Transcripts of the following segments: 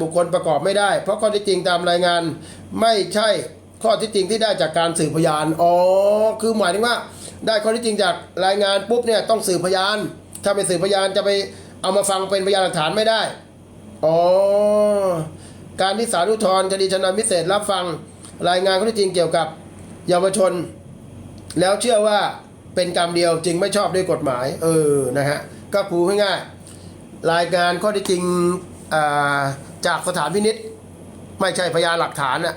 บุคคลประกอบไม่ได้ เพราะข้อที่จริงตามรายงานไม่ใช่ข้อที่จริงที่ได้จากการสืบพยาน อ๋อ คือหมายถึงว่า ได้ข้อที่จริงจากรายงานปุ๊บเนี่ยต้องสืบพยาน ถ้าไปสืบพยานจะไปเอามาฟังเป็นพยานหลักฐานไม่ได้ อ๋อ การที่ศาลอุทธรคดีชนวนพิเศษรับฟังรายงานข้อที่จริงเกี่ยวกับเยาวชน แล้วเชื่อว่าเป็นกรรมเดียวจึงไม่ชอบด้วยกฎหมาย เออ นะฮะ ก็พูดง่ายๆรายงานข้อที่จริง อ่า จากสถานพินิษไม่ใช่พยานหลักฐานนะ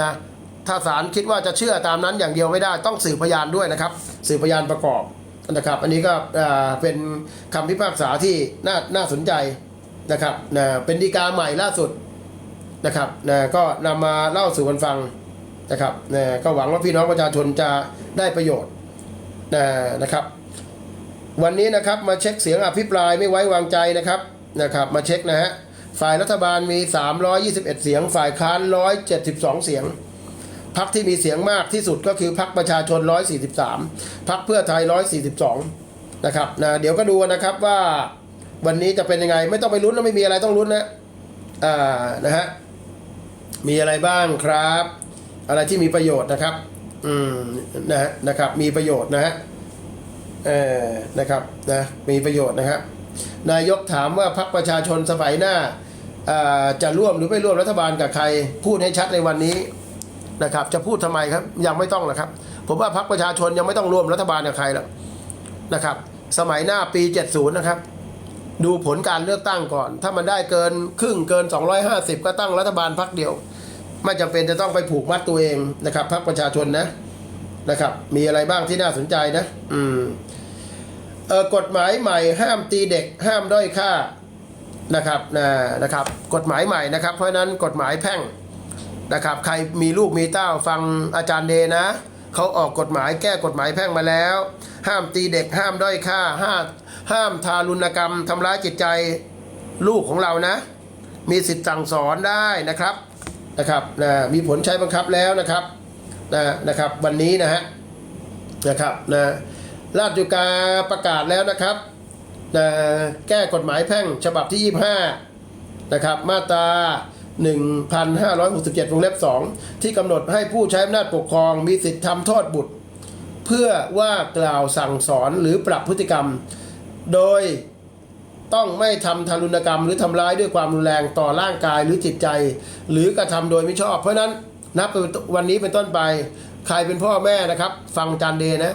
นะถ้าศาลคิดว่าจะเชื่อตามนั้นอย่างเดียวไม่ได้ต้องสืบพยานด้วยนะครับ สืบพยานประกอบนะครับ อันนี้ก็เป็นคำพิพากษาที่น่าน่าสนใจนะครับนะเป็นดีกาใหม่ล่าสุดนะครับนะก็นำมาเล่าสู่กันฟังนะครับนะก็หวังว่าพี่น้องประชาชนจะได้ประโยชน์นะนะครับ วันนี้นะครับมาเช็คเสียงอภิปรายไม่ไว้วางใจนะครับนะครับ มาเช็คนะฮะ ฝ่ายรัฐบาลมี 321 เสียง ฝ่ายค้าน 172 เสียงพักที่มีเสียงมากที่สุดก็คือพักประชาชน 143พักเพื่อไทย 142 นะครับนะเดี๋ยวก็ดูนะครับว่าวันนี้จะเป็นยังไง ไม่ต้องไปลุ้นนะไม่มีอะไรต้องลุ้นนะอ่านะฮะมีอะไรบ้างครับ อะไรที่มีประโยชน์นะครับ อืมนะฮะนะครับ มีประโยชน์นะฮะเออนะครับนะมีประโยชน์นะครับ นายกถามว่าพรรคประชาชนสมัยหน้าจะร่วมหรือไม่ร่วมรัฐบาลกับใคร พูดให้ชัดในวันนี้นะครับ จะพูดทำไมครับยังไม่ต้องหรอกครับ ผมว่าพรรคประชาชนยังไม่ต้องร่วมรัฐบาลกับใครหรอกนะครับ สมัยหน้าปี 70 นะครับ ดูผลการเลือกตั้งก่อน ถ้ามันได้เกินครึ่งเกิน 250 ก็ตั้งรัฐบาลพรรคเดียว ไม่จำเป็นจะต้องไปผูกมัดตัวเองนะครับพรรคประชาชนนะนะครับ มีอะไรบ้างที่น่าสนใจนะ อืม กฎหมายใหม่ห้ามตีเด็กห้ามด้อยค่านะครับนะนะครับ กฎหมายใหม่นะครับ เพราะนั้นกฎหมายแพ่งนะครับ ใครมีลูกมีเต้าฟังอาจารย์เดนะเขาออกกฎหมายแก้กฎหมายแพ่งมาแล้ว ห้ามตีเด็กห้ามด้อยค่าห้ามห้ามทารุณกรรมทำร้ายจิตใจลูกของเรานะ มีสิทธิ์สั่งสอนได้นะครับนะครับนะมีผลใช้บังคับแล้วนะครับนะนะครับ วันนี้นะฮะนะครับนะ ราชกิจกาประกาศแล้วนะครับนะแก้กฎหมายแพ่งฉบับที่ 25 นะครับ มาตรา 1567วงเล็บ 2 ที่กำหนดให้ผู้ใช้อำนาจปกครองมีสิทธิ์ทำโทษบุตร เพื่อว่ากล่าวสั่งสอนหรือปรับพฤติกรรม โดยต้องไม่ทำทารุณกรรม หรือทำร้ายด้วยความรุนแรงต่อร่างกายหรือจิตใจ หรือกระทำโดยไม่ชอบ เพราะนั้นนับวันนี้เป็นต้นไป ใครเป็นพ่อแม่นะครับ ฟังจันเดนะ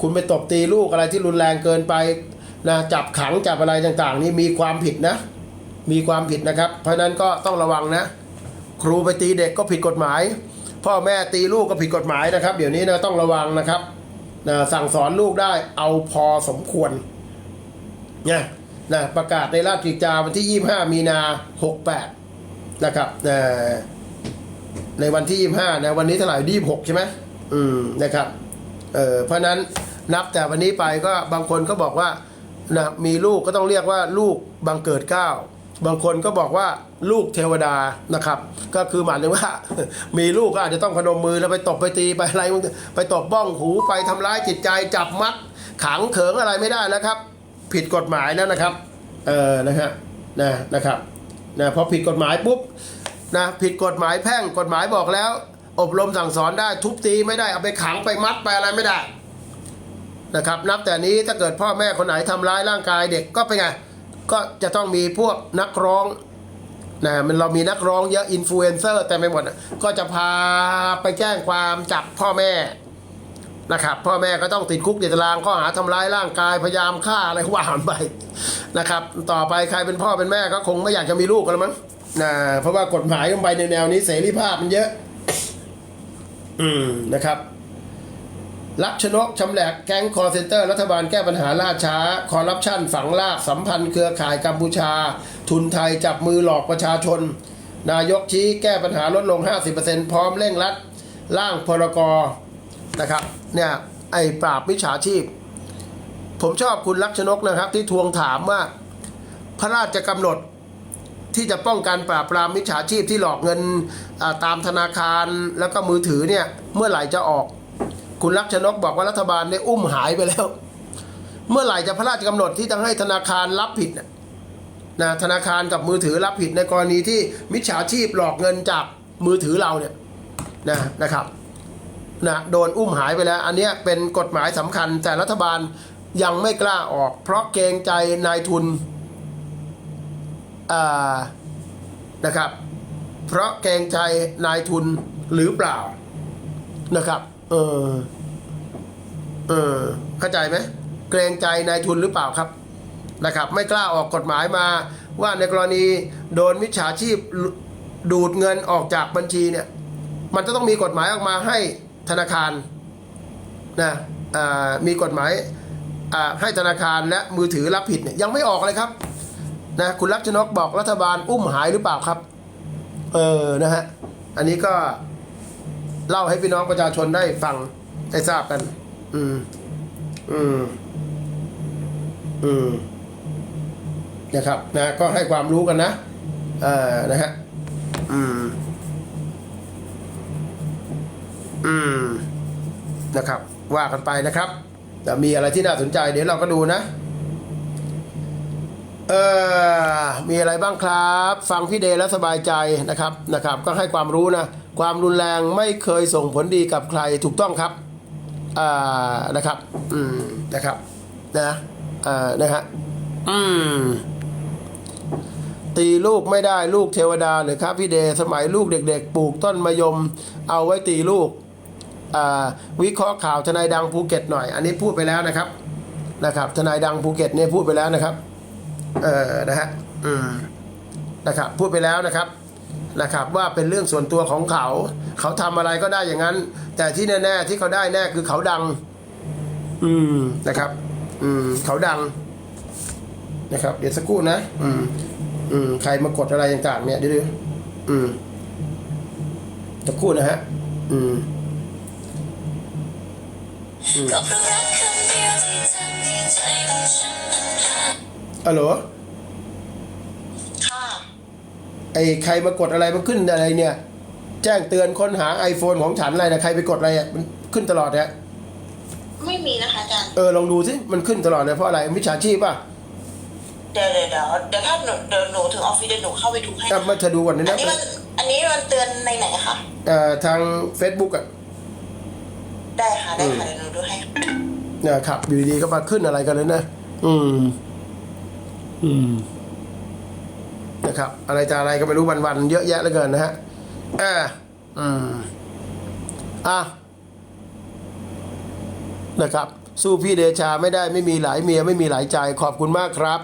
คุณไปตบตีลูกอะไรที่รุนแรงเกินไปนะจับขังจับอะไรต่างๆ นี่มีความผิดนะ มีความผิดนะครับ เพราะนั้นก็ต้องระวังนะ ครูไปตีเด็กก็ผิดกฎหมาย พ่อแม่ตีลูกก็ผิดกฎหมายนะครับ เดี๋ยวนี้นะต้องระวังนะครับนะสั่งสอนลูกได้เอาพอสมควรเนี่ยนะประกาศในราชกิจจาวันที่ 25 มีนา 68 นะครับนะในวันที่ 25นะวันนี้เท่าไหร่26 ใช่ไหมอืมนะครับเออเพราะนั้น นับแต่วันนี้ไปก็บางคนก็บอกว่านะมีลูกก็ต้องเรียกว่าลูกบังเกิดเก้าบางคนก็บอกว่าลูกเทวดานะครับ ก็คือหมายถึงว่า มีลูกก็อาจจะต้องพนมมือแล้วไปตบไปตีไปอะไรไปตบบ้องหูไปทำร้ายจิตใจจับมัด ขังเขิงอะไรไม่ได้แล้วครับ ผิดกฎหมายแล้วนะครับเออนะฮะนะนะครับนะพอผิดกฎหมายปุ๊บนะผิดกฎหมายแพ่งกฎหมายบอกแล้ว อบรมสั่งสอนได้ทุบตีไม่ได้เอาไปขังไปมัดไปอะไรไม่ได้ นะครับ นับแต่นี้ถ้าเกิดพ่อแม่คนไหนทำร้ายร่างกายเด็กก็เป็นไง ก็จะต้องมีพวกนักร้องนะมันเรามีนักร้องเยอะอินฟลูเอนเซอร์แต่ไม่หมด ก็จะพาไปแจ้งความจับพ่อแม่นะครับพ่อแม่ก็ต้องติดคุกติดตารางข้อหาทำร้ายร่างกายพยายามฆ่าอะไรว่าไปนะครับ ต่อไปใครเป็นพ่อเป็นแม่ก็คงไม่อยากจะมีลูกกันแล้วมั้งนะเพราะว่ากฎหมายมันไปในแนวนี้เสรีภาพมันเยอะ อืมนะครับ ลักชนกชำแหลกแก๊งคอร์เซนเตอร์ รัฐบาลแก้ปัญหาล่าช้า คอร์รัปชันฝังลากสัมพันธ์เครือข่ายกัมพูชา ทุนไทยจับมือหลอกประชาชน นายกชี้แก้ปัญหาลดลง 50%พร้อมเร่งรัดร่างพรกรนะครับเนี่ยไอ้ปราบมิจฉาชีพ ผมชอบคุณลักษณกนะครับ ที่ทวงถามว่า พระราชกำหนดที่จะป้องกันปราบปรามมิจฉาชีพที่หลอกเงินตามธนาคารแล้วก็มือถือเนี่ยเมื่อไหร่จะออก คุณลักษณกบอกว่ารัฐบาลได้อุ้มหายไปแล้ว เมื่อไหร่จะพระราชกำหนดที่จะให้ธนาคารรับผิดนะธนาคารกับมือถือรับผิดในกรณีที่มิจฉาชีพหลอกเงินจากมือถือเราเนี่ยนะนะครับนะโดนอุ้มหายไปแล้ว อันนี้เป็นกฎหมายสำคัญแต่รัฐบาลยังไม่กล้าออก เพราะเกรงใจนายทุนอ่านะครับ เพราะเกรงใจนายทุนหรือเปล่านะครับ เออ เออ เข้าใจไหมเกรงใจนายทุนหรือเปล่าครับนะครับ ไม่กล้าออกกฎหมายมา ว่าในกรณีโดนมิจฉาชีพดูดเงินออกจากบัญชีเนี่ย มันจะต้องมีกฎหมายออกมาให้ธนาคารนะมีกฎหมายให้ธนาคารและมือถือรับผิดเนี่ยยังไม่ออกเลยครับนะคุณรักชนกบอกรัฐบาลอุ้มหายหรือเปล่าครับ เออนะฮะอันนี้ก็ เล่าให้พี่น้องประชาชนได้ฟังได้ทราบกัน อืม อืม อืม นะครับนะ ก็ให้ความรู้กันนะเอ่านะฮะ อืม อืม นะครับ ว่ากันไปนะครับแต่มีอะไรที่น่าสนใจเดี๋ยวเราก็ดูนะ เออมีอะไรบ้างครับ ฟังพี่เดย์แล้วสบายใจนะครับนะครับ ก็ให้ความรู้นะ ความรุนแรงไม่เคยส่งผลดีกับใครถูกต้องครับอ่านะครับ อืม นะครับ นะอ่านะฮะ อืม ตีลูกไม่ได้ลูกเทวดาหรือครับพี่เดย์สมัยลูกเด็ก ๆ ปลูกต้นมะยม เอาไว้ตีลูก อ่า วิเคราะห์ข่าวทนายดังภูเก็ตหน่อย อันนี้พูดไปแล้วนะครับ นะครับ ทนายดังภูเก็ตเนี่ยพูดไปแล้วนะครับ เออนะฮะ อืม นะครับ พูดไปแล้วนะครับ นะครับว่าเป็นเรื่องส่วนตัวของเขา เขาทำอะไรก็ได้อย่างนั้น แต่ที่แน่ๆที่เขาได้แน่คือเขาดัง อืมนะครับ อืม เขาดังนะครับ เดี๋ยวสักครู่นะ อืม อืม ใครมากดอะไรต่างๆเนี่ยเดี๋ยวดูอืมสักครู่นะฮะ อืมก็เพราะรักคำเดียวที่ทำให้ใจของฉันมันขาดฮัลโหล ค่ะ ไอ้ใครมากดอะไรมันขึ้นอะไรเนี่ย แจ้งเตือนค้นหา iPhone ของฉันอะไรนะใครไปกดอะไรอะมันขึ้นตลอดเนี่ยไม่มีนะคะอาจารย์เออลองดูสิมันขึ้นตลอดเลยเพราะอะไรมิจฉาชีพป่ะเดี๋ยวเดี๋ยวเดี๋ยวเดี๋ยวถ้าหนูเดี๋ยวหนูถึงออฟฟิศเดี๋ยวหนูเข้าไปดูให้อะมาเธอดูก่อนนะอันนะนี้มันอันนี้มันเตือนในไหนคะเอ่อทาง Facebook อะได้ค่ะได้ค่ะเดี๋ยวหนูดูให้เนี่ยครับอยู่ดีๆก็มาขึ้นอะไรกันเลยนะอืม อืม นะครับ อะไรจะอะไรก็ไม่รู้วันๆเยอะแยะเหลือเกินนะฮะอ่าอืมอะนะครับ สู้พี่เดชาไม่ได้ไม่มีหลายเมียไม่มีหลายใจขอบคุณมากครับ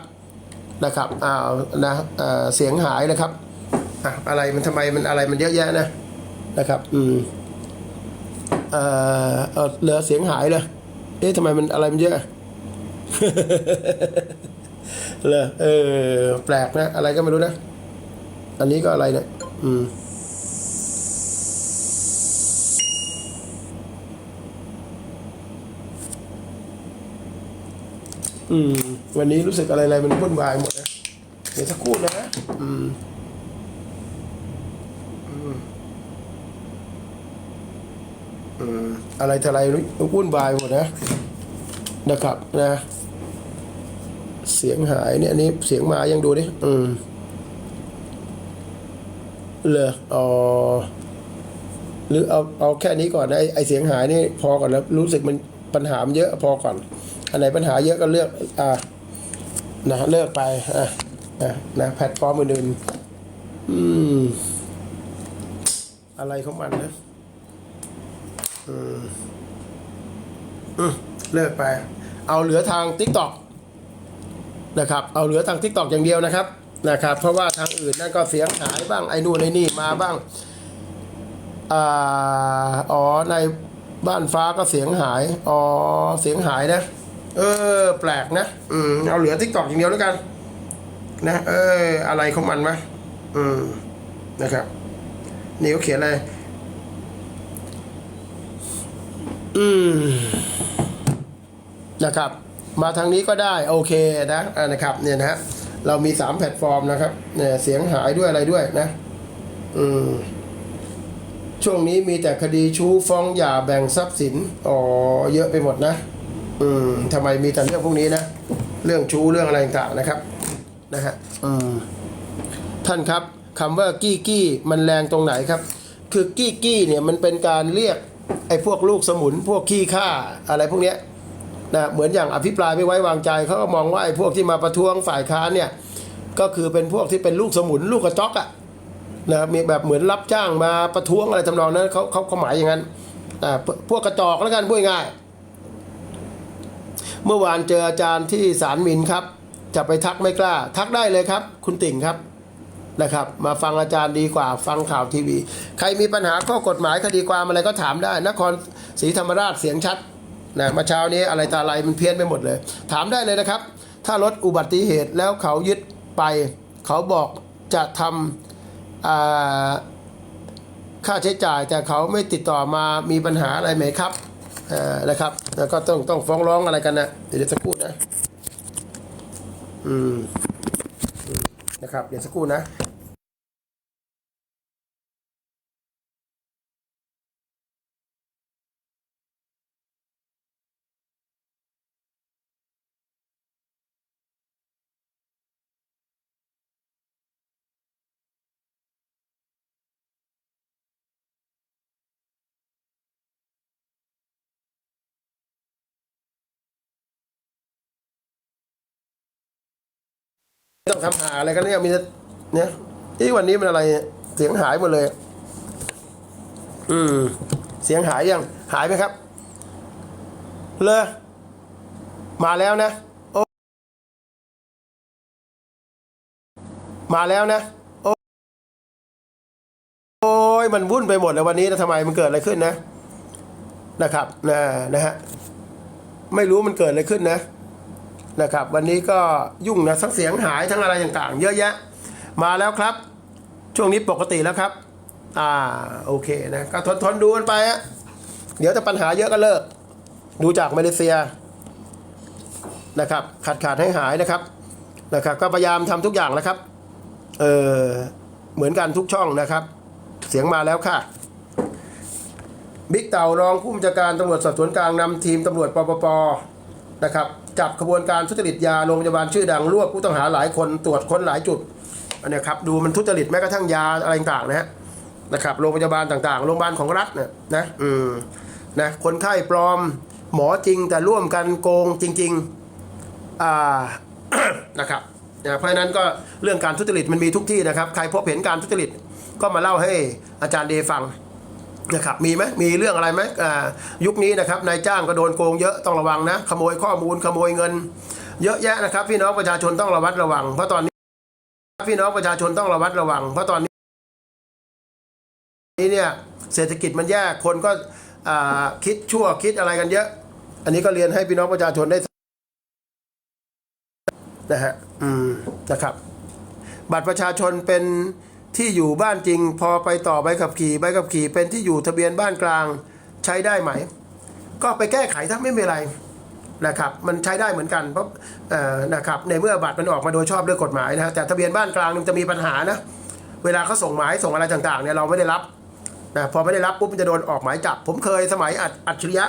นะครับอ้าวนะเอ่อเสียงหายนะครับอะอะไรมันทำไมมันอะไรมันเยอะแยะนะนะครับ อืมเอ่อเออเหลือเสียงหายเลยเอ๊ะทำไมมันอะไรมันเยอะ เลยเออ แปลกนะ อะไรก็ไม่รู้นะ อันนี้ก็อะไรเนี่ยอืมอืม วันนี้รู้สึกอะไรอะไรมันวุ่นวายหมดนะ เดี๋ยวสักครู่นะ อืมอืมอะไรทลายวุ่นวายหมดนะ นะครับนะ สียงหายเนี่ยอันนี้เสียงมายังดูดิอืมเลยอ๋อหรือเอาเอาแค่นี้ก่อนนะไอไอเสียงหายนี่พอก่อนแล้วรู้สึกมันปัญหามันเยอะพอก่อน อันไหนปัญหาเยอะก็เลือก อ่านะเลิกไปอะอะนะแพลตฟอร์มอื่นอืม อะไรของมันนะอืมเลิกไป เอาเหลือทาง t ิ k t o k นะครับ เอาเหลือทาง t ิ k t o k อย่างเดียวนะครับนะครับ เพราะว่าทางอื่นนั่นก็เสียงหายบ้างไอ้นู่นไอ้นี่มาบ้างอ๋อในบ้านฟ้าก็เสียงหายอ๋อเสียงหายนะ เออ แปลกนะอืมเอาเหลือ t ิ k t o k อย่างเดียวแล้วกัน นะ เออ อะไรของมันวะอืมนะครับนี่เขาเขียนอะไรอืมนะครับ มาทางนี้ก็ได้โอเคนะนะครับเนี่ยนะฮะเรามีสามแพลตฟอร์มนะครับเนี่ยเสียงหายด้วยอะไรด้วยนะอืมช่วงนี้มีแต่คดีชู้ฟ้องหย่าแบ่งทรัพย์สินอ๋อเยอะไปหมดนะ อืมทำไมมีแต่เรื่องพวกนี้นะ เรื่องชู้เรื่องอะไรต่างๆนะครับนะฮะอืมท่านครับคำว่ากี้กี้มันแรงตรงไหนครับ คือกี้กี้เนี่ยมันเป็นการเรียกไอ้พวกลูกสมุนพวกขี้ข้าอะไรพวกเนี้ย นะเหมือนอย่างอภิปรายไม่ไว้วางใจเขาก็มองว่าไอ้พวกที่มาประท้วงฝ่ายค้านเนี่ยก็คือเป็นพวกที่เป็นลูกสมุนลูกกระจอกอะนะมีแบบเหมือนรับจ้างมาประท้วงอะไรทำนองนั้นเขาเขาเขาหมายอย่างนั้นอ่าพวกกระจอกแล้วกันพูดง่าย เมื่อวานเจออาจารย์ที่ศาลหมินครับ จะไปทักไม่กล้า ทักได้เลยครับ คุณติ่งครับนะครับ มาฟังอาจารย์ดีกว่า ฟังข่าวทีวี ใครมีปัญหาข้อกฎหมายคดีความอะไรก็ถามได้นครศรีธรรมราชเสียงชัด นะมาเช้านี้อะไรตาอะไรมันเพี้ยนไปหมดเลย ถามได้เลยนะครับ ถ้ารถอุบัติเหตุแล้วเขายึดไป เขาบอกจะทำค่าใช้จ่ายแต่เขาไม่ติดต่อมามีปัญหาอะไรไหมครับนะครับแล้วก็ต้องต้องฟ้องร้องอะไรกันนะเดี๋ยวสักครู่นะอืมอืมนะครับเดี๋ยวสักครู่นะ ต้องทำหาอะไรกันเนี่ยมีเนี่ยที่วันนี้มันอะไรเสียงหายหมดเลย อืม เสียงหายยังหายไหมครับ เลยมาแล้วนะโอ้มาแล้วนะโอ้โอ้ยมันวุ่นไปหมดเลยวันนี้นะทำไมมันเกิดอะไรขึ้นนะ นะครับนะนะฮะไม่รู้มันเกิดอะไรขึ้นนะ นะครับ วันนี้ก็ยุ่งนะทั้งเสียงหายทั้งอะไรต่างๆ เยอะแยะ มาแล้วครับ ช่วงนี้ปกติแล้วครับ อ่าโอเคนะก็ทนทนดูกันไปฮะเดี๋ยวถ้าปัญหาเยอะก็เลิก ดูจากมาเลเซียนะครับ ขาดขาดให้หายนะครับนะครับ ก็พยายามทำทุกอย่างแล้วครับเออเหมือนกันทุกช่องนะครับ เสียงมาแล้วค่ะบิ๊กเต่ารองผู้บัญชาการตำรวจสอบสวนกลางนำทีมตำรวจปปปนะครับ จับขบวนการทุจริตยาโรงพยาบาลชื่อดังรวบผู้ต้องหาหลายคนตรวจค้นหลายจุดอันนี้ครับดูมันทุจริตแม้กระทั่งยาอะไรต่างๆนะฮะนะครับโรงพยาบาลต่างๆ โรงพยาบาลของรัฐเนี่ยนะอืมนะคนไข้ปลอมหมอจริงแต่ร่วมกันโกงจริงๆอ่านะครับนะเพราะฉะนั้นก็เรื่องการทุจริตมันมีทุกที่นะครับ ใครพบเห็นการทุจริตก็มาเล่าให้อาจารย์เดฟัง นะครับมีไหมมีเรื่องอะไรไหมอ่ายุคนี้นะครับนายจ้างก็โดนโกงเยอะต้องระวังนะ ขโมยข้อมูลขโมยเงิน เยอะแยะนะครับ พี่น้องประชาชนต้องระวัดระวัง เพราะตอนนี้พี่น้องประชาชนต้องระวัดระวัง เพราะตอนนี้นี่เนี่ยเศรษฐกิจมันแย่คนก็อ่าคิดชั่วคิดอะไรกันเยอะ อันนี้ก็เรียนให้พี่น้องประชาชนได้นะฮะอืมนะครับ บัตรประชาชนเป็น ที่อยู่บ้านจริง พอไปต่อใบขับขี่ใบขับขี่เป็นที่อยู่ทะเบียนบ้านกลางใช้ได้ไหม ก็ไปแก้ไขถ้าไม่มีอะไรนะครับมันใช้ได้เหมือนกันเพราะเออนะครับในเมื่อบัตรมันออกมาโดยชอบด้วยกฎหมายนะแต่ทะเบียนบ้านกลางมันจะมีปัญหานะเวลาเขาส่งหมายส่งอะไรต่างๆเนี่ยเราไม่ได้รับนะพอไม่ได้รับปุ๊บมันจะโดนออกหมายจับ ผมเคยสมัยอัจอัจฉริยะ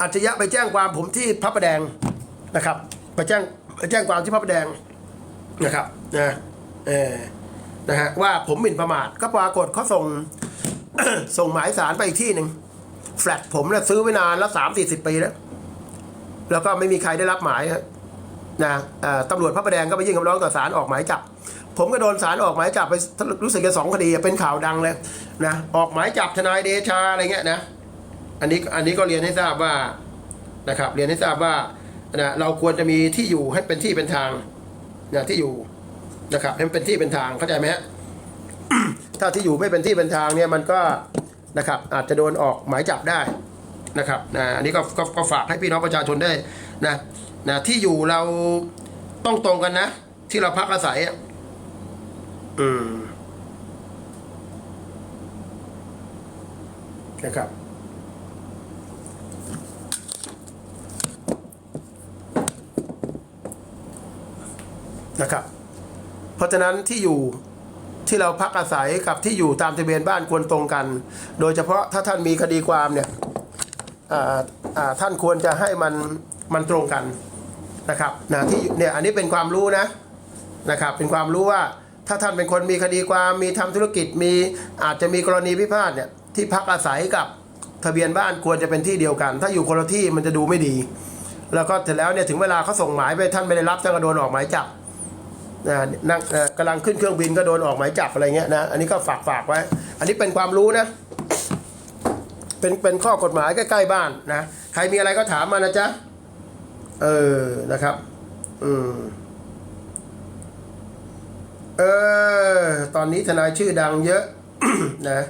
อัจฉริยะไปแจ้งความผมที่พระประแดงนะครับไปแจ้งไปแจ้งความที่พระประแดงนะครับนะเออ นะฮะว่าผมหมิ่นประมาทก็ปรากฏเขาส่ง ส่งหมายสารไปอีกที่หนึ่งแฟลตผมเนี่ยซื้อไว้นานแล้วสามสี่สิบปีแล้ว แล้วก็ไม่มีใครได้รับหมายนะตำรวจพระประแดงก็ไปยื่นคำร้องต่อศาลออกหมายจับ ผมก็โดนศาลออกหมายจับไปรู้สึกจะสองคดีเป็นข่าวดังเลยนะออกหมายจับทนายเดชาอะไรเงี้ยนะอันนี้อันนี้ก็เรียนให้ทราบว่านะครับ เรียนให้ทราบว่านะเราควรจะมีที่อยู่ให้เป็นที่เป็นทางนะที่อยู่ นะครับให้มันเป็นที่เป็นทางเข้าใจไหมฮะถ้าที่อยู่ไม่เป็นที่เป็นทางเนี่ยมันก็นะครับอาจจะโดนออกหมายจับได้นะครับนะอันนี้ก็ก็ก็ฝากให้พี่น้องประชาชนได้นะนะที่อยู่เราต้องตรงกันนะ ที่เราพักอาศัยอะอืมนะครับนะครับ เพราะฉะนั้นที่อยู่ที่เราพักอาศัยกับที่อยู่ตามทะเบียนบ้านควรตรงกัน โดยเฉพาะถ้าท่านมีคดีความเนี่ยท่านควรจะให้มันมันตรงกันนะครับนะที่เนี่ยอันนี้เป็นความรู้นะนะครับ เป็นความรู้ว่าถ้าท่านเป็นคนมีคดีความมีทำธุรกิจมีอาจจะมีกรณีพิพาทเนี่ยที่พักอาศัยกับทะเบียนบ้านควรจะเป็นที่เดียวกัน ถ้าอยู่คนละที่มันจะดูไม่ดี แล้วก็เสร็จแล้วเนี่ยถึงเวลาเขาส่งหมายไปท่านไม่ได้รับท่านก็โดนออกหมายจับ นั่งกำลังขึ้นเครื่องบินก็โดนออกหมายจับอะไรเงี้ยนะ อันนี้ก็ฝากฝากไว้ อันนี้เป็นความรู้นะ เป็นเป็นข้อกฎหมายใกล้ๆบ้านนะ ใครมีอะไรก็ถามมานะจ๊ะ เออ นะครับ อืม เออ ตอนนี้ทนายชื่อดังเยอะนะ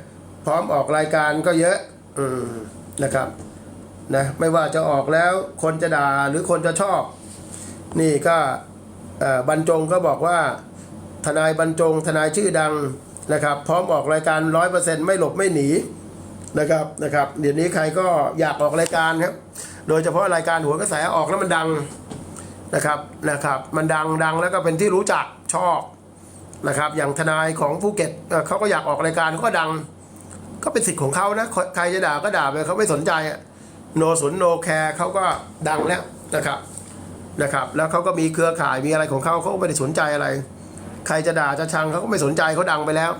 พร้อมออกรายการก็เยอะ อืม นะครับ นะ ไม่ว่าจะออกแล้วคนจะด่าหรือคนจะชอบ นี่ก็ บรรจงก็บอกว่าทนายบรรจงทนายชื่อดังนะครับ พร้อมออกรายการร้อยเปอร์เซ็นต์ไม่หลบไม่หนีนะครับนะครับเดี๋ยวนี้ใครก็อยากออกรายการครับโดยเฉพาะรายการหัวกระแสออกแล้วมันดังนะครับนะครับ มันดังดังแล้วก็เป็นที่รู้จักชอบนะครับ อย่างทนายของภูเก็ตเขาก็อยากออกรายการเขาก็ดัง ก็เป็นสิทธิ์ของเขานะใครจะด่าก็ด่าไปเขาไม่สนใจโนสนโนแคร์เขาก็ดังแล้วนะครับ นะครับแล้วเขาก็มีเครือข่ายมีอะไรของเขาเขาก็ไม่ได้สนใจอะไร ใครจะด่าจะชังเขาก็ไม่สนใจเขาดังไปแล้ว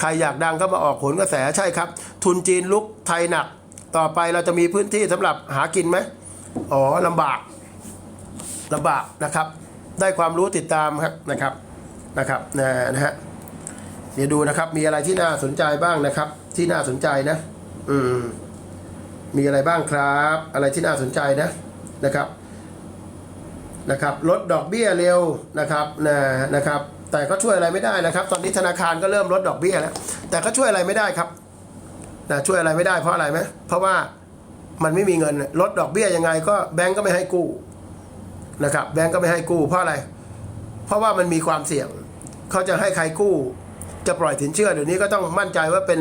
ใครอยากดังก็มาออกผลกระแสใช่ครับ ทุนจีนลุกไทยหนัก ต่อไปเราจะมีพื้นที่สำหรับหากินไหมอ๋อลำบากลำบากนะครับ ได้ความรู้ติดตามครับนะครับนะครับนะนะฮะเดี๋ยวดูนะครับมีอะไรที่น่าสนใจบ้างนะครับ ที่น่าสนใจนะ อืมมีอะไรบ้างครับ อะไรที่น่าสนใจนะนะครับ นะครับลดดอกเบี้ยเร็วนะครับนะนะครับ แต่ก็ช่วยอะไรไม่ได้นะครับ ตอนนี้ธนาคารก็เริ่มลดดอกเบี้ยแล้ว แต่ก็ช่วยอะไรไม่ได้ครับนะช่วยอะไรไม่ได้เพราะอะไรไหมเพราะว่ามันไม่มีเงินลดดอกเบี้ยยังไง ก็แบงก์ก็ไม่ให้กู้นะครับแบงก์ก็ไม่ให้กู้เพราะอะไร เพราะว่ามันมีความเสี่ยงเขาจะให้ใครกู้ จะปล่อยสินเชื่อเดี๋ยวนี้ก็ต้องมั่นใจว่าเป็น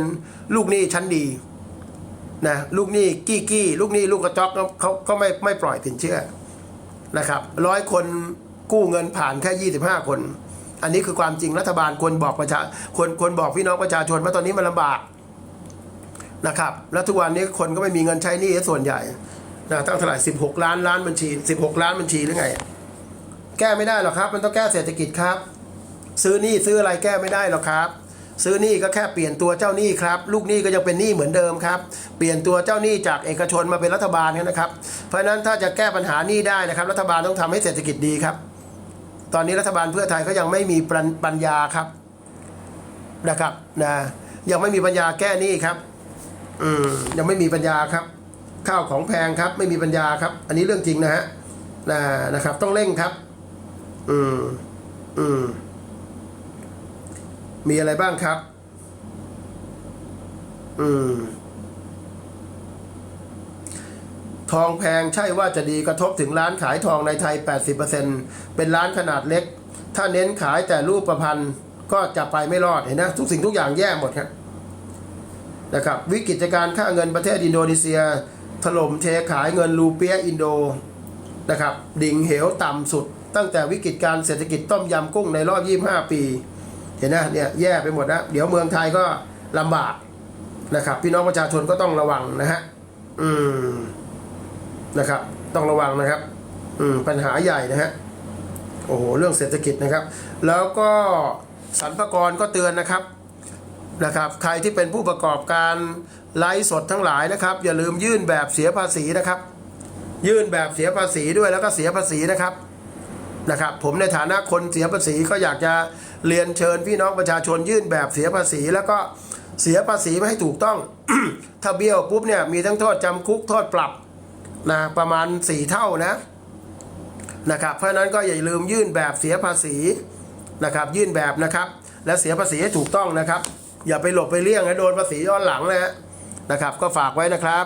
ลูกหนี้ชั้นดีนะลูกหนี้กี้กี้ลูกหนี้ลูกกระจอกเขาเขาไม่ไม่ปล่อยสินเชื่อ นะครับร้อยคนกู้เงินผ่านแค่ยี่สิบห้าคน อันนี้คือความจริงรัฐบาลควรบอกประชาควรควรบอกพี่น้องประชาชนว่าตอนนี้มันลำบากนะครับแล้วทุกวันนี้คนก็ไม่มีเงินใช้หนี้ส่วนใหญ่นะตั้งเท่าไหร่สิบหกล้านล้านบัญชีสิบหกล้านบัญชีหรือไง แก้ไม่ได้หรอกครับ มันต้องแก้เศรษฐกิจครับ ซื้อหนี้ซื้ออะไรแก้ไม่ได้หรอกครับ ซื้อหนี้ก็แค่เปลี่ยนตัวเจ้าหนี้ครับ ลูกหนี้ก็ยังเป็นหนี้เหมือนเดิมครับ เปลี่ยนตัวเจ้าหนี้จากเอกชนมาเป็นรัฐบาลนะครับ เพราะฉะนั้นถ้าจะแก้ปัญหาหนี้ได้นะครับ รัฐบาลต้องทำให้เศรษฐกิจดีครับ ตอนนี้รัฐบาลเพื่อไทยก็ยังไม่มีปัญปัญญาครับนะครับนะยังไม่มีปัญญาแก้หนี้ครับอืมยังไม่มีปัญญาครับ ข้าวของแพงครับ ไม่มีปัญญาครับ อันนี้เรื่องจริงนะฮะนะนะครับ ต้องเร่งครับ อืมอืม มีอะไรบ้างครับ อืม ทองแพงใช่ว่าจะดีกระทบถึงร้านขายทองในไทย 80%เป็นร้านขนาดเล็ก ถ้าเน้นขายแต่รูปประพันธ์ก็จะไปไม่รอดเห็นนะทุกสิ่งทุกอย่างแย่หมดครับนะครับ วิกฤตการ์ค่าเงินประเทศอินโดนีเซีย ถล่มเทขายเงินรูเปียอินโดนะครับ ดิ่งเหวต่ำสุด ตั้งแต่วิกฤตการเศรษฐกิจต้มยำกุ้งในรอบ 25 ปี ห็นนะเนี่ยแย่ไปหมดนะเดี๋ยวเมืองไทยก็ลำบากนะครับ พี่น้องประชาชนก็ต้องระวังนะฮะอืมนะครับ ต้องระวังนะครับ อืมปัญหาใหญ่นะฮะโอ้โหเรื่องเศรษฐกิจนะครับ แล้วก็สรรพากรก็เตือนนะครับนะครับ ใครที่เป็นผู้ประกอบการไลฟ์สดทั้งหลายนะครับ อย่าลืมยื่นแบบเสียภาษีนะครับ ยื่นแบบเสียภาษีด้วยแล้วก็เสียภาษีนะครับนะครับ ผมในฐานะคนเสียภาษีก็อยากจะ เรียนเชิญพี่น้องประชาชนยื่นแบบเสียภาษี แล้วก็เสียภาษีไม่ให้ถูกต้อง ถ้าเบี้ยวปุ๊บเนี่ยมีทั้งโทษจำคุกโทษปรับนะประมาณ 4 เท่านะนะครับเพราะนั้นก็อย่าลืมยื่นแบบเสียภาษีนะครับ ยื่นแบบนะครับ และเสียภาษีให้ถูกต้องนะครับ อย่าไปหลบไปเลี่ยงให้โดนภาษีย้อนหลังนะฮะนะครับ ก็ฝากไว้นะครับ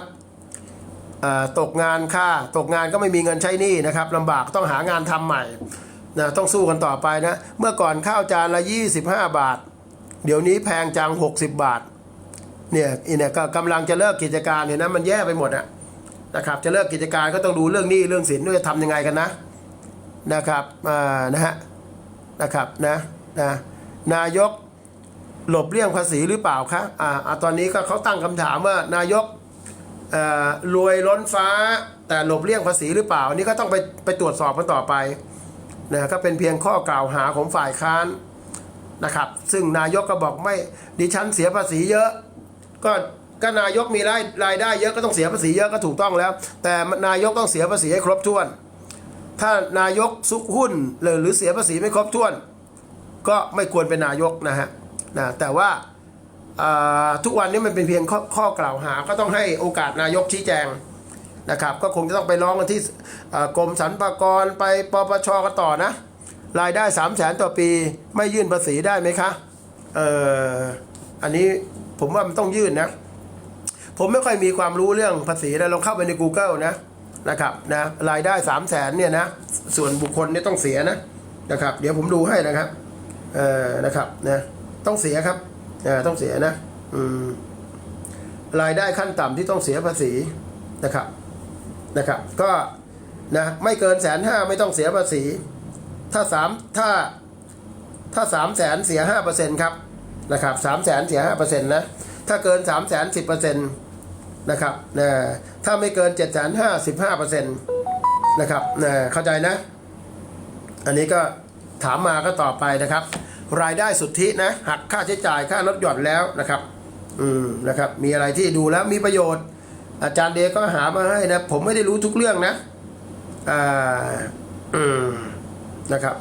ตกงานค่าตกงานก็ไม่มีเงินใช้หนี้นะครับลำบากต้องหางานทำใหม่ นะต้องสู้กันต่อไปนะ เมื่อก่อนข้าวจานละ 25 บาท เดี๋ยวนี้แพงจัง 60 บาท เนี่ยอีเนี่ยก็กำลังจะเลิกกิจการเนี่ยนะมันแย่ไปหมดอะนะครับจะเลิกกิจการก็ต้องดูเรื่องหนี้เรื่องสินด้วยจะทำยังไงกันนะนะครับอ่านะฮะนะครับนะนะนายกหลบเลี่ยงภาษีหรือเปล่าคะอ่าตอนนี้ก็เขาตั้งคำถามว่านายกรวยล้นฟ้าแต่หลบเลี่ยงภาษีหรือเปล่า อันนี้ก็ต้องไปไปตรวจสอบกันต่อไป นะก็เป็นเพียงข้อกล่าวหาของฝ่ายค้านนะครับ ซึ่งนายกก็บอกไม่ดิฉันเสียภาษีเยอะ ก็ก็นายกมีรายรายได้เยอะก็ต้องเสียภาษีเยอะก็ถูกต้องแล้ว แต่นายกต้องเสียภาษีให้ครบถ้วน ถ้านายกซุกหุ้นหรือหรือเสียภาษีไม่ครบถ้วน ก็ไม่ควรเป็นนายกนะฮะนะแต่ว่าทุกวันนี้มันเป็นเพียงข้อข้อกล่าวหาก็ต้องให้โอกาสนายกชี้แจง นะครับ ก็คงจะต้องไปร้องกันที่กรมสรรพากรไปปปชกันต่อนะ รายได้3 0 0แสนต่อปีไม่ยื่นภาษีได้ไหมคะเอออันนี้ผมว่ามันต้องยื่นนะ ผมไม่ค่อยมีความรู้เรื่องภาษีนะลองเข้าไปใน Google นะนะครับนะรายได้3 0 0แสนเนี่ยนะส่วนบุคคลเนี่ยต้องเสียนะนะครับ เดี๋ยวผมดูให้นะครับเออนะครับนะต้องเสียครับเออต้องเสียนะอืมรายได้ขั้นต่ำที่ต้องเสียภาษีนะครับ นะครับก็นะไม่เกินแสนห้าไม่ต้องเสียภาษี ถ้าสามถ้าถ้าสามแสนเสียห้าเปอร์เซ็นครับนะครับสามแสนเสียห้าเปอร์เซ็นต์นะถ้าเกินสามแสนสิบเปอร์เซ็นต์นะครับนะถ้าไม่เกินเจ็ดแสนห้าสิบห้าเปอร์เซ็นต์นะครับนะเข้าใจนะ อันนี้ก็ถามมาก็ตอบไปนะครับ รายได้สุทธินะหักค่าใช้จ่ายค่าลดหย่อนแล้วนะครับ อืมนะครับ มีอะไรที่ดูแล้วมีประโยชน์ อาจารย์เดก็หามาให้นะ ผมไม่ได้รู้ทุกเรื่องนะอ่าอืมนะครับ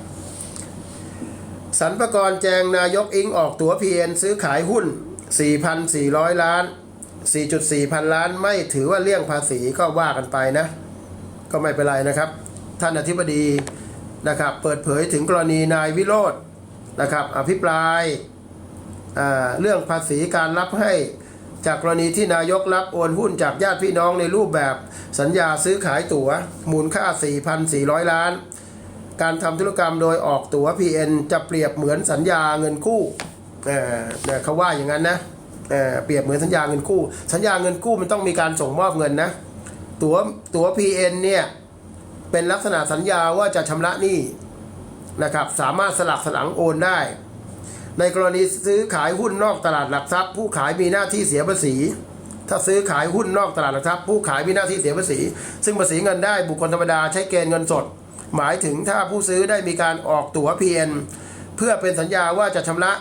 สรรพากรแจงนายกอิงออกตั๋ว PN ซื้อขายหุ้น 4,400 ล้าน 4.4 พันล้านไม่ถือว่าเลี่ยงภาษีก็ว่ากันไปนะ ก็ไม่เป็นไรนะครับ ท่านอธิบดีนะครับ เปิดเผยถึงกรณีนายวิโรธนะครับ อภิปรายเรื่องภาษีการรับให้ จากกรณีที่นายกรับโอนหุ้นจากญาติพี่น้องในรูปแบบสัญญาซื้อขายตั๋ว มูลค่า 4,400 ล้าน การทำธุรกรรมโดยออกตั๋ว PN จะเปรียบเหมือนสัญญาเงินกู้เออเนี่ยเขาว่าอย่างนั้นนะเออเปรียบเหมือนสัญญาเงินกู้ สัญญาเงินกู้มันต้องมีการส่งมอบเงินนะตั๋วตั๋ว PN เนี่ยเป็นลักษณะสัญญาว่าจะชำระหนี้นะครับสามารถสลักสลังโอนได้ ในกรณีซื้อขายหุ้นนอกตลาดหลักทรัพย์ ผู้ขายมีหน้าที่เสียภาษี ถ้าซื้อขายหุ้นนอกตลาดหลักทรัพย์ ผู้ขายมีหน้าที่เสียภาษี ซึ่งภาษีเงินได้บุคคลธรรมดาใช้เกณฑ์เงินสด หมายถึงถ้าผู้ซื้อได้มีการออกตั๋ว PN เพื่อเป็นสัญญาว่าจะชำระ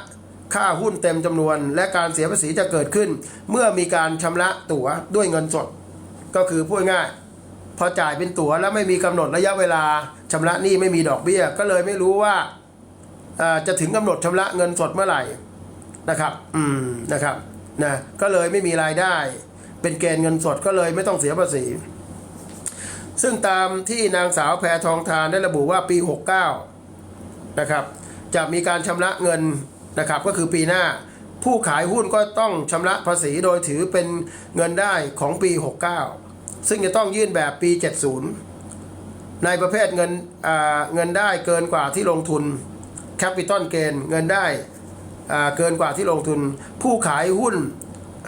ค่าหุ้นเต็มจำนวน และการเสียภาษีจะเกิดขึ้น เมื่อมีการชำระตั๋วด้วยเงินสด ก็คือพูดง่ายพอจ่ายเป็นตั๋วแล้วไม่มีกำหนดระยะเวลาชำระหนี้ไม่มีดอกเบี้ย ก็เลยไม่รู้ว่าอ่า จะถึงกำหนดชำระเงินสดเมื่อไหร่นะครับ อืมนะครับนะก็เลยไม่มีรายได้ เป็นเกณฑ์เงินสดก็เลยไม่ต้องเสียภาษี ซึ่งตามที่นางสาวแพทองทานได้ระบุว่าปี 69นะครับจะมีการชำระเงินนะครับ ก็คือปีหน้าผู้ขายหุ้นก็ต้องชำระภาษีโดยถือเป็นเงินได้ของปี 69 ซึ่งจะต้องยื่นแบบปี 70 ในประเภทเงินอ่าเงินได้เกินกว่าที่ลงทุน แคปิตอลเกนเงินได้เกินกว่าที่ลงทุน ผู้ขายหุ้น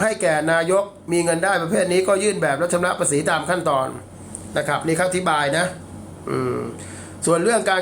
ให้แก่นายกมีเงินได้ประเภทนี้ก็ยื่นแบบและชำระภาษีตามขั้นตอนนะครับนี่ครับอธิบายนะส่วนเรื่องการ